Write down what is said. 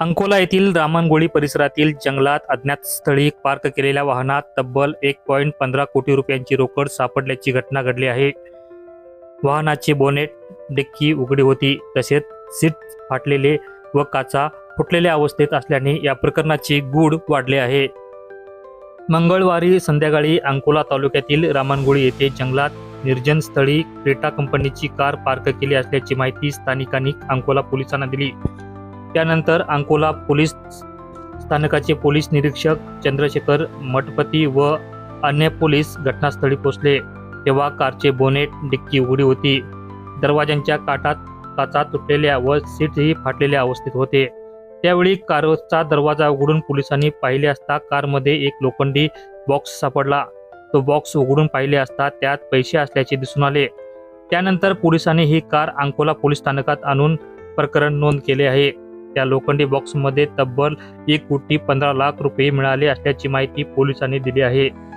अंकोला येथील रामनगोळी परिसरातील जंगलात अज्ञात स्थळी पार्क केलेल्या वाहनात तब्बल एक पॉईंट पंधरा कोटी रुपयांची रोकड सापडल्याची घटना घडली आहे. वाहनाची बोनेट डिक्की उघडी होती तसेच सीट फाटलेले व काचा फुटलेल्या अवस्थेत असल्याने या प्रकरणाचे गूढ वाढले आहे. मंगळवारी संध्याकाळी अंकोला तालुक्यातील रामनगोळी येथे जंगलात निर्जन स्थळी क्रेटा कंपनीची कार पार्क केली असल्याची माहिती स्थानिकांनी अंकोला पोलिसांना दिली. त्यानंतर अंकोला पोलीस स्थानकाचे पोलीस निरीक्षक चंद्रशेखर मठपती व अन्य पोलीस घटनास्थळी पोहोचले. तेव्हा कारचे बोनेट डिक्की उघडी होती. दरवाजांच्या काटात काचा तुटलेल्या व सीटही फाटलेल्या अवस्थेत होते. त्यावेळी कारचा दरवाजा उघडून पोलिसांनी पाहिले असता कारमध्ये एक लोखंडी बॉक्स सापडला. तो बॉक्स उघडून पाहिले असता त्यात पैसे असल्याचे दिसून आले. त्यानंतर पोलिसांनी ही कार अंकोला पोलीस स्थानकात आणून प्रकरण नोंद केले आहे. त्या लोखंडी बॉक्समध्ये तब्बल एक कोटी पंधरा लाख रुपये मिळाले असल्याची माहिती पोलिसांनी दिली आहे.